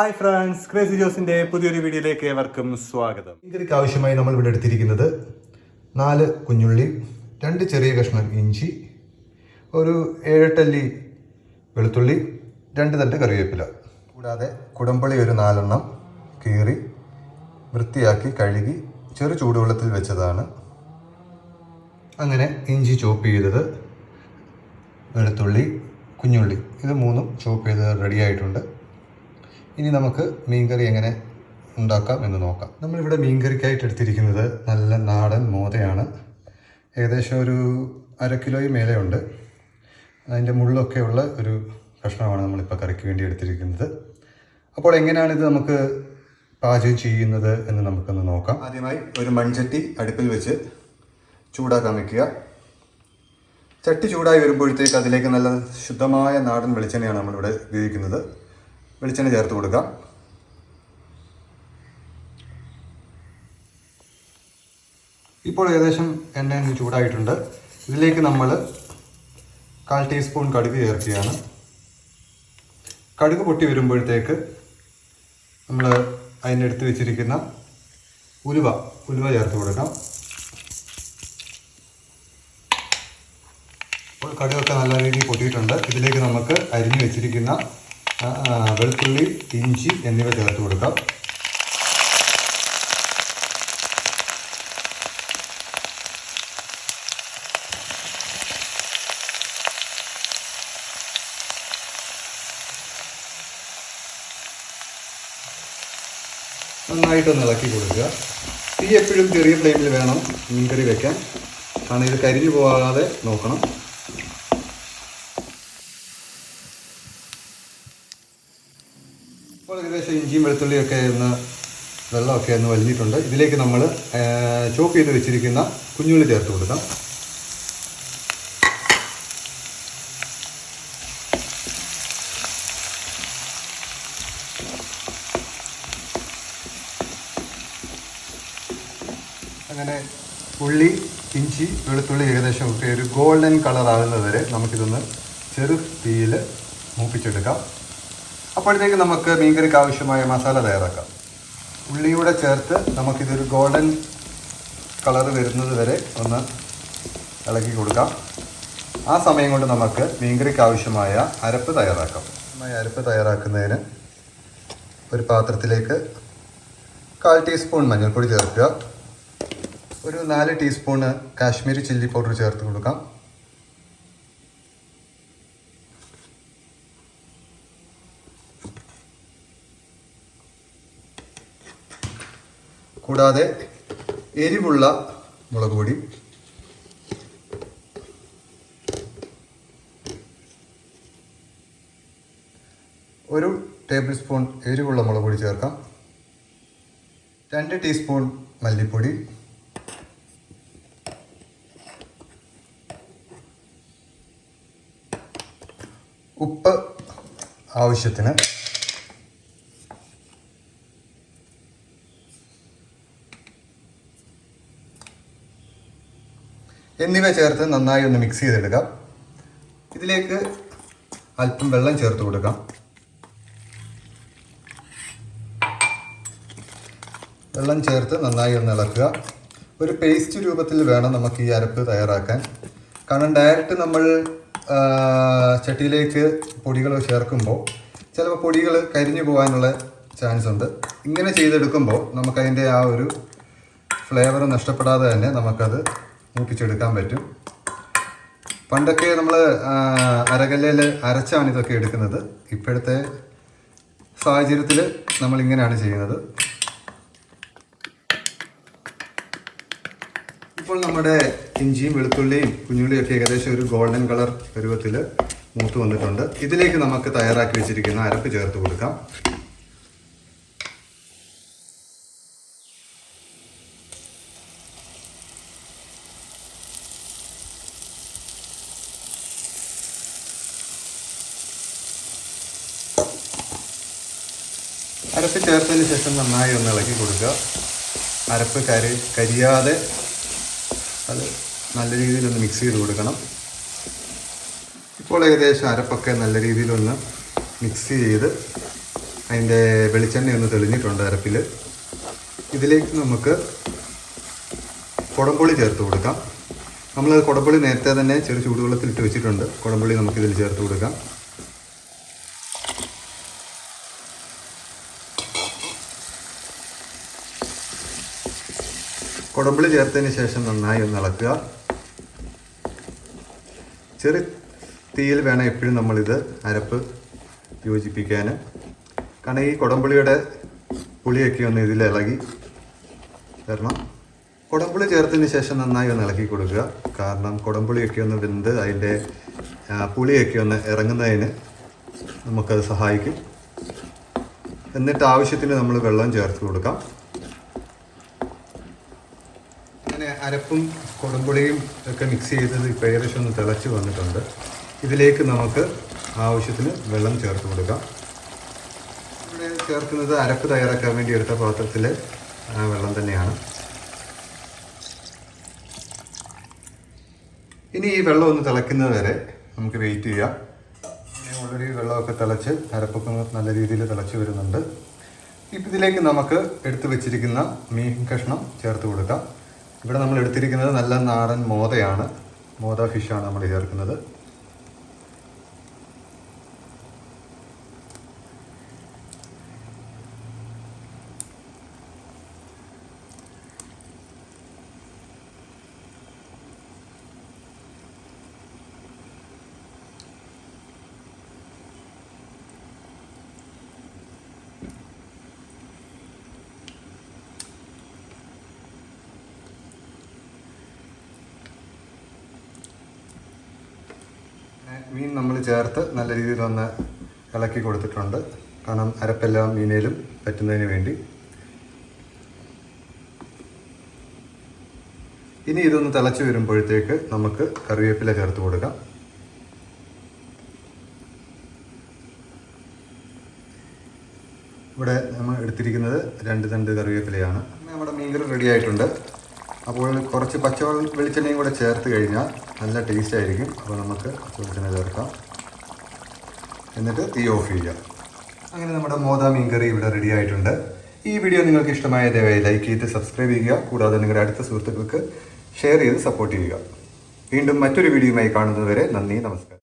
Hi friends crazy ജോസിന്റെ പുതിയൊരു വീഡിയോയിലേക്ക് ഏവർക്കും സ്വാഗതം. മീൻകറിക്ക് ആവശ്യമായി നമ്മൾ ഇവിടെ എടുത്തിരിക്കുന്നത് നാല് കുഞ്ഞുള്ളി രണ്ട് ചെറിയ കഷ്ണം ഇഞ്ചി ഒരു ഏഴെട്ടല്ലി വെളുത്തുള്ളി രണ്ട് തണ്ട് കറിവേപ്പില. കൂടാതെ കുടമ്പളി ഒരു നാലെണ്ണം കീറി വൃത്തിയാക്കി കഴുകി ചെറു ചൂടുവെള്ളത്തിൽ വെച്ചതാണ്. അങ്ങനെ ഇഞ്ചി ചോപ്പ് ചെയ്തത് വെളുത്തുള്ളി കുഞ്ഞുള്ളി. ഇത് മൂന്നും ചോപ്പ് ചെയ്ത് റെഡി ആയിട്ടുണ്ട്. ഇനി നമുക്ക് മീൻകറി എങ്ങനെ ഉണ്ടാക്കാം എന്ന് നോക്കാം. നമ്മളിവിടെ മീൻകറിക്കായിട്ട് എടുത്തിരിക്കുന്നത് നല്ല നാടൻ മോതയാണ്. ഏകദേശം ഒരു അര കിലോയും മേലെയുണ്ട് അതിന്റെ മുള്ളൊക്കെ ഉള്ള ഒരു കഷ്ണമാണ് നമ്മളിപ്പോൾ കറിക്ക് വേണ്ടി എടുത്തിരിക്കുന്നത്. അപ്പോൾ എങ്ങനെയാണ് ഇത് നമുക്ക് പാചകം ചെയ്യുന്നത് എന്ന് നമുക്കൊന്ന് നോക്കാം. ആദ്യമായി ഒരു മൺചട്ടി അടുപ്പിൽ വെച്ച് ചൂടാക്കാൻ വയ്ക്കുക ചട്ടി ചൂടായി വരുമ്പോഴത്തേക്ക് അതിലേക്ക് നല്ല ശുദ്ധമായ നാടൻ വെളിച്ചെണ്ണയാണ് നമ്മളിവിടെ ഉപയോഗിക്കുന്നത്. വെളിച്ചെണ്ണ ചേർത്ത് കൊടുക്കാം. ഇപ്പോൾ ഏകദേശം എണ്ണ ഒന്ന് ചൂടായിട്ടുണ്ട്. ഇതിലേക്ക് നമ്മൾ കാൽ ടീസ്പൂൺ കടുക് ചേർക്കുകയാണ്. കടുക് പൊട്ടി വരുമ്പോഴത്തേക്ക് നമ്മൾ അതിനെടുത്ത് വെച്ചിരിക്കുന്ന ഉലുവ ഉലുവ ചേർത്ത് കൊടുക്കാം. ഇപ്പോൾ കടുകൊക്കെ നല്ല രീതിയിൽ പൊട്ടിയിട്ടുണ്ട്. ഇതിലേക്ക് നമുക്ക് അരിഞ്ഞു വെച്ചിരിക്കുന്ന വെളുത്തുള്ളി ഇഞ്ചി എന്നിവ ചേർത്ത് കൊടുക്കാം. നന്നായിട്ടൊന്ന് ഇളക്കി കൊടുക്കുക. തീ എപ്പോഴും ചെറിയ ഫ്ലെയിമിൽ വേണം മീൻകറി വെക്കാൻ. കാരണം ഇത് കരിഞ്ഞു പോകാതെ നോക്കണം. ഇപ്പോൾ ഏകദേശം ഇഞ്ചിയും വെളുത്തുള്ളിയൊക്കെ ഒന്ന് വെള്ളമൊക്കെ ഒന്ന് വലിഞ്ഞിട്ടുണ്ട് ഇതിലേക്ക് നമ്മൾ ചോപ്പ് ചെയ്ത് വെച്ചിരിക്കുന്ന കുഞ്ഞുള്ളി ചേർത്ത് കൊടുക്കാം. അങ്ങനെ ഉള്ളി ഇഞ്ചി വെളുത്തുള്ളി ഏകദേശം ഒക്കെ ഒരു ഗോൾഡൻ കളർ ആകുന്നത് വരെ നമുക്കിതൊന്ന് ചെറു തീയിൽ മൂപ്പിച്ചെടുക്കാം. അപ്പോഴത്തേക്ക് നമുക്ക് മീൻകറിക്ക് ആവശ്യമായ മസാല തയ്യാറാക്കാം. ഉള്ളിയൂടെ ചേർത്ത് നമുക്കിതൊരു ഗോൾഡൻ കളർ വരുന്നത് വരെ ഒന്ന് ഇളക്കി കൊടുക്കാം. ആ സമയം കൊണ്ട് നമുക്ക് മീൻകറിക്ക് ആവശ്യമായ അരപ്പ് തയ്യാറാക്കാം. അരപ്പ് തയ്യാറാക്കുന്നതിന് ഒരു പാത്രത്തിലേക്ക് കാൽ ടീസ്പൂൺ മഞ്ഞൾപ്പൊടി ചേർക്കുക. ഒരു നാല് ടീസ്പൂണ് കാശ്മീരി ചില്ലി പൗഡർ ചേർത്ത് കൊടുക്കാം. കൂടാതെ എരിവുള്ള മുളക് പൊടി. ഒരു ടേബിൾ സ്പൂൺ എരിവുള്ള മുളക് പൊടി ചേർക്കാം. രണ്ട് ടീസ്പൂൺ മല്ലിപ്പൊടി. ഉപ്പ് ആവശ്യത്തിന് എന്നിവ ചേർത്ത് നന്നായി ഒന്ന് മിക്സ് ചെയ്തെടുക്കാം. ഇതിലേക്ക് അല്പം വെള്ളം ചേർത്ത് കൊടുക്കാം. വെള്ളം ചേർത്ത് നന്നായി ഒന്ന് ഇളക്കുക. ഒരു പേസ്റ്റ് രൂപത്തിൽ വേണം നമുക്ക് ഈ അരപ്പ് തയ്യാറാക്കാൻ. കാരണം ഡയറക്റ്റ് നമ്മൾ ചട്ടിയിലേക്ക് പൊടികൾ ചേർക്കുമ്പോൾ ചിലപ്പോൾ പൊടികൾ കരിഞ്ഞു പോകാനുള്ള ചാൻസ് ഉണ്ട്. ഇങ്ങനെ ചെയ്തെടുക്കുമ്പോൾ നമുക്കതിന്റെ ആ ഒരു ഫ്ലേവർ നഷ്ടപ്പെടാതെ തന്നെ നമുക്കത് മൂപ്പിച്ചെടുക്കാൻ പറ്റും. പണ്ടൊക്കെ നമ്മൾ അരകല്ലയിൽ അരച്ചാണ് ഇതൊക്കെ എടുക്കുന്നത്. ഇപ്പോഴത്തെ സാഹചര്യത്തിൽ നമ്മൾ ഇങ്ങനെയാണ് ചെയ്യുന്നത്. ഇപ്പോൾ നമ്മുടെ ഇഞ്ചിയും വെളുത്തുള്ളിയും കുഞ്ഞുള്ളിയും ഒക്കെ ഏകദേശം ഒരു ഗോൾഡൻ കളർ പരുവത്തിൽ മൂത്ത് വന്നിട്ടുണ്ട്. ഇതിലേക്ക് നമുക്ക് തയ്യാറാക്കി വെച്ചിരിക്കുന്ന അരപ്പ് ചേർത്ത് കൊടുക്കാം. അരപ്പ് ചേർത്തതിന് ശേഷം നന്നായി ഒന്ന് ഇളക്കി കൊടുക്കുക. അരപ്പ് കരി കരിയാതെ അത് നല്ല രീതിയിലൊന്ന് മിക്സ് ചെയ്ത് കൊടുക്കണം. ഇപ്പോൾ ഏകദേശം അരപ്പൊക്കെ നല്ല രീതിയിലൊന്ന് മിക്സ് ചെയ്ത് അതിന്റെ വെളിച്ചെണ്ണ ഒന്ന് തെളിഞ്ഞിട്ടുണ്ട് അരപ്പിൽ. ഇതിലേക്ക് നമുക്ക് കുടംപുളി ചേർത്ത് കൊടുക്കാം. നമ്മൾ കുടംപുളി നേരത്തെ തന്നെ ചെറു ചൂടുവെള്ളത്തിലിട്ട് വെച്ചിട്ടുണ്ട്. കുടംപുളി നമുക്കിതിൽ ചേർത്ത് കൊടുക്കാം. കുടംപുളി ചേർത്തതിന് ശേഷം നന്നായി ഒന്ന് ഇളക്കുക. ചെറു തീയിൽ വേണം എപ്പോഴും നമ്മളിത് അരപ്പ് യോജിപ്പിക്കാൻ. കാരണം ഈ കൊടമ്പുളിയുടെ പുളിയൊക്കെ ഒന്ന് ഇതിൽ ഇളകി കാരണം കുടമ്പുളി ചേർത്തതിന് ശേഷം നന്നായി ഒന്ന് ഇളക്കി കൊടുക്കുക. കാരണം കുടമ്പുളിയൊക്കെ ഒന്ന് വെന്ത് അതിന്റെ പുളിയൊക്കെ ഒന്ന് ഇറങ്ങുന്നതിന് നമുക്കത് സഹായിക്കും. എന്നിട്ട് ആവശ്യത്തിന് നമ്മൾ വെള്ളം ചേർത്ത് കൊടുക്കാം. അങ്ങനെ അരപ്പും കൊടുമ്പുളിയും ഒക്കെ മിക്സ് ചെയ്തത് ഇപ്പോൾ ഏകദേശം ഒന്ന് തിളച്ച് വന്നിട്ടുണ്ട്. ഇതിലേക്ക് നമുക്ക് ആവശ്യത്തിന് വെള്ളം ചേർത്ത് കൊടുക്കാം. ഇവിടെ ചേർക്കുന്നത് അരപ്പ് തയ്യാറാക്കാൻ വേണ്ടി എടുത്ത പാത്രത്തിലെ വെള്ളം തന്നെയാണ്. ഇനി ഈ വെള്ളം ഒന്ന് തിളയ്ക്കുന്നത് വരെ നമുക്ക് വെയിറ്റ് ചെയ്യാം. ഓൾറെഡി വെള്ളമൊക്കെ തിളച്ച് അരപ്പൊക്കെ നല്ല രീതിയിൽ തിളച്ച് വരുന്നുണ്ട്. ഇപ്പം ഇതിലേക്ക് നമുക്ക് എടുത്തു വെച്ചിരിക്കുന്ന മീൻ കഷ്ണം ചേർത്ത് കൊടുക്കാം. ഇവിടെ നമ്മൾ എടുത്തിരിക്കുന്നത് നല്ല നാടൻ മോതയാണ്. മോത ഫിഷാണ് നമ്മൾ ചേർക്കുന്നത്. മീൻ നമ്മൾ ചേർത്ത് നല്ല രീതിയിൽ ഒന്ന് ഇളക്കി കൊടുത്തിട്ടുണ്ട്. കാരണം അരപ്പെല്ലാം മീനേലും പറ്റുന്നതിന് വേണ്ടി. ഇനി ഇതൊന്ന് തിളച്ച് വരുമ്പോഴത്തേക്ക് നമുക്ക് കറിവേപ്പില ചേർത്ത് കൊടുക്കാം. ഇവിടെ നമ്മൾ എടുത്തിരിക്കുന്നത് രണ്ട് തണ്ട് കറിവേപ്പിലയാണ്. നമ്മുടെ മീൻകറി റെഡി ആയിട്ടുണ്ട്. അപ്പോൾ കുറച്ച് പച്ച വെളിച്ചെണ്ണയും കൂടെ ചേർത്ത് കഴിഞ്ഞാൽ നല്ല ടേസ്റ്റ് ആയിരിക്കും. അപ്പോൾ നമുക്ക് പച്ച ചേർക്കാം. എന്നിട്ട് തീ ഓഫ് ചെയ്യാം. അങ്ങനെ നമ്മുടെ മോദാ മീൻ കറി ഇവിടെ റെഡി ആയിട്ടുണ്ട്. ഈ വീഡിയോ നിങ്ങൾക്ക് ഇഷ്ടമായ ദയവായി ലൈക്ക് ചെയ്ത് സബ്സ്ക്രൈബ് ചെയ്യുക. കൂടാതെ നിങ്ങളുടെ അടുത്ത സുഹൃത്തുക്കൾക്ക് ഷെയർ ചെയ്ത് സപ്പോർട്ട് ചെയ്യുക. വീണ്ടും മറ്റൊരു വീഡിയോയുമായി കാണുന്നതുവരെ നന്ദി നമസ്കാരം.